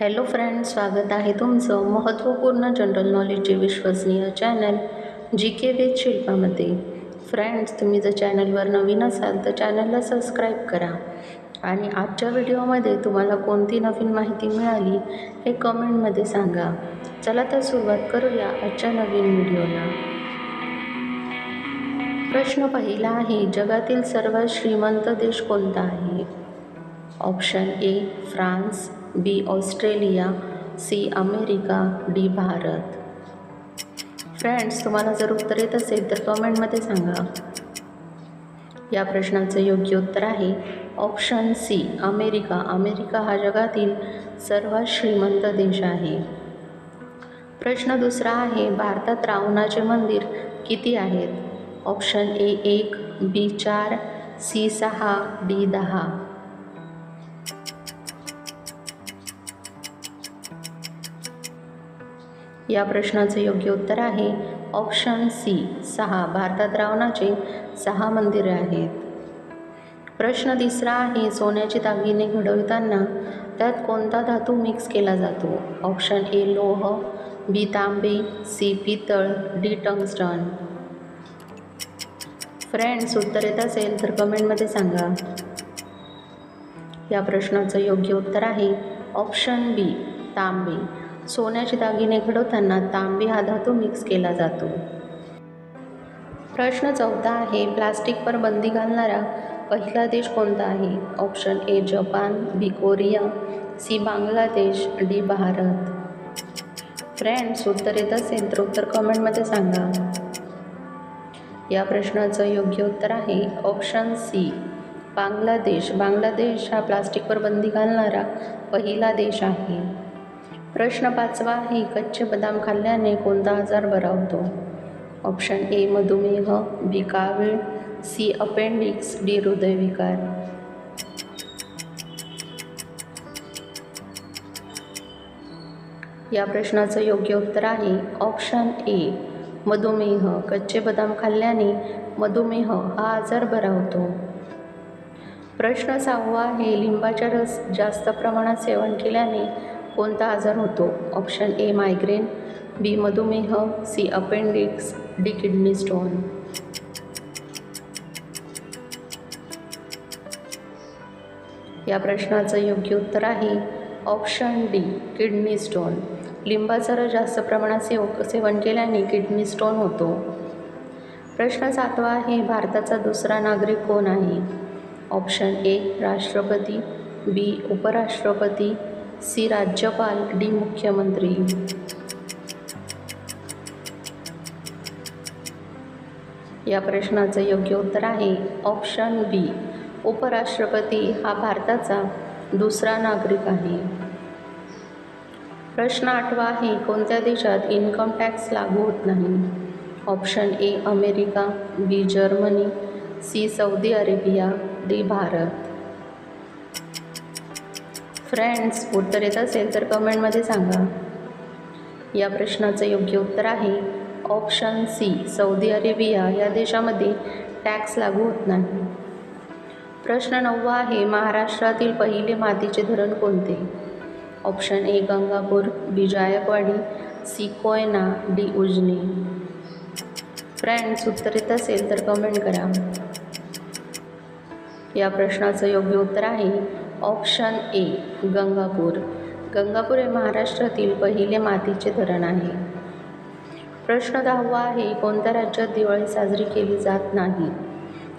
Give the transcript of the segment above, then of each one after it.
Hello friends स्वागत आहे तुमचं महत्त्वपूर्ण जनरल नॉलेजचे विश्वसनीय चॅनल जी के वेद शिल्पामध्ये. फ्रेंड्स तुम्ही जर चॅनलवर नवीन असाल तर चॅनलला सबस्क्राईब करा. आणि आजच्या व्हिडिओमध्ये तुम्हाला कोणती नवीन माहिती मिळाली हे कमेंटमध्ये सांगा. चला तर सुरुवात करूया आजच्या नवीन व्हिडिओला प्रश्न पहिला आहे जगातील सर्वात श्रीमंत देश कोणता आहे? Option A France B Australia C America D Bharat. Friends तुम्हाला जर उत्तर येत असेल तर कमेंटमध्ये सांगा. या प्रश्नाचं योग्य उत्तर आहे ऑप्शन सी अमेरिका. अमेरिका हा जगातील सर्वात श्रीमंत देश आहे. प्रश्न दुसरा आहे भारतात रावणाचे मंदिर किती आहेत? ऑप्शन ए एक बी चार सी सहा डी दहा. या प्रश्नाचं योग्य उत्तर आहे. ऑप्शन सी सहा. भारतात रावणाचे सहा मंदिरे आहेत. प्रश्न तिसरा आहे सोन्याचे दागिने घडवताना त्यात कोणता धातू मिक्स केला जातो? ऑप्शन ए लोह बी तांबे सी पितळ डी टंगस्टन फ्रेंड्स उत्तर येत असेल तर कमेंटमध्ये सांगा. या प्रश्नाचं योग्य उत्तर आहे ऑप्शन बी तांबे. सोन्याचे दागिने घडवताना तांबे हा धातू मिक्स केला जातो. प्रश्न चौथा आहे प्लास्टिकवर बंदी घालणारा पहिला देश कोणता आहे? Option A Japan B Korea C Bangladesh D Bharat. Friends उत्तर येत असेल तर उत्तर कमेंटमध्ये सांगा. या प्रश्नाचं योग्य उत्तर आहे ऑप्शन सी बांगलादेश. बांगलादेश हा प्लास्टिकवर बंदी घालणारा पहिला देश आहे. प्रश्न पाचवा आहे कच्चे बदाम खाल्ल्याने कोणता आजार बरा होतो? ऑप्शन ए मधुमेह बी कावीळ सी अपेंडिक्स डी हृदयविकार. या प्रश्नाचं योग्य उत्तर आहे ऑप्शन ए मधुमेह. कच्चे बदाम खाल्ल्याने मधुमेह हा आजार बरा होतो. प्रश्न सहावा आहे लिंबाचा रस जास्त प्रमाणात सेवन केल्याने कोणता आजार होतो? ऑप्शन ए मायग्रेन बी मधुमेह C appendix D kidney stone या प्रश्नाचं योग्य उत्तर आहे ऑप्शन डी किडनी स्टोन लिंबाचा रस जास्त प्रमाणात सेव सेवन केल्याने किडनी स्टोन होतो. प्रश्न सातवा आहे भारताचा दुसरा नागरिक कोण आहे? ऑप्शन ए राष्ट्रपती बी उपराष्ट्रपती सी राज्यपाल डी मुख्यमंत्री. या प्रश्नाचं योग्य उत्तर आहे ऑप्शन बी उपराष्ट्रपती हा भारताचा दुसरा नागरिक आहे. प्रश्न आठवा आहे कोणत्या देशात इन्कम टॅक्स लागू होत नाही? Option A America B Germany C Saudi Arabia D Bharat. Friends उत्तर येत असेल तर कमेंटमध्ये सांगा. या प्रश्नाचं योग्य उत्तर आहे ऑप्शन सी सौदी अरेबिया. या देशामध्ये टॅक्स लागू होत नाही. प्रश्न नववा आहे महाराष्ट्रातील पहिले मातीचे धरण कोणते? Option A Gangapur B Jayakwadi C Koyna D Ujani. Friends उत्तर येत असेल तर कमेंट करा. या प्रश्नाचं योग्य उत्तर आहे ऑप्शन ए गंगापूर. गंगापूर हे महाराष्ट्रातील पहिले मातीचे धरण आहे. प्रश्न दहावा आहे कोणत्या राज्यात दिवाळी साजरी केली जात नाही?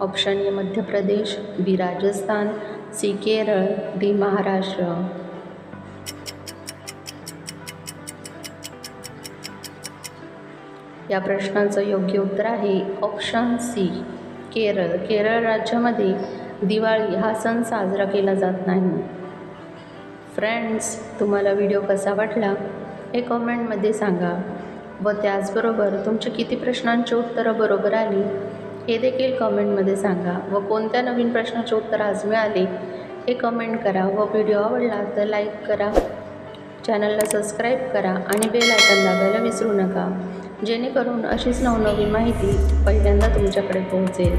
Option A Madhya Pradesh B Rajasthan C Kerala D Maharashtra. या प्रश्नाचं योग्य उत्तर आहे ऑप्शन सी केरळ. केरळ राज्यामध्ये दिवाळी हा सण साजरा केला जात नाही. फ्रेंड्स तुम्हाला व्हिडिओ कसा वाटला? हे कमेंटमध्ये सांगा. व त्याचबरोबर तुमचे किती प्रश्नांची उत्तरं बरोबर आली हे देखील कमेंटमध्ये सांगा. व कोणत्या नवीन प्रश्नाचे उत्तर आज मिळाले हे कमेंट करा. व व्हिडिओ आवडला तर लाईक करा. चॅनलला सबस्क्राईब करा आणि बेल आयकन दाबायला विसरू नका. जेणेकरून अशीच नवनवीन माहिती पहिल्यांदा तुमच्याकडे पोहोचेल.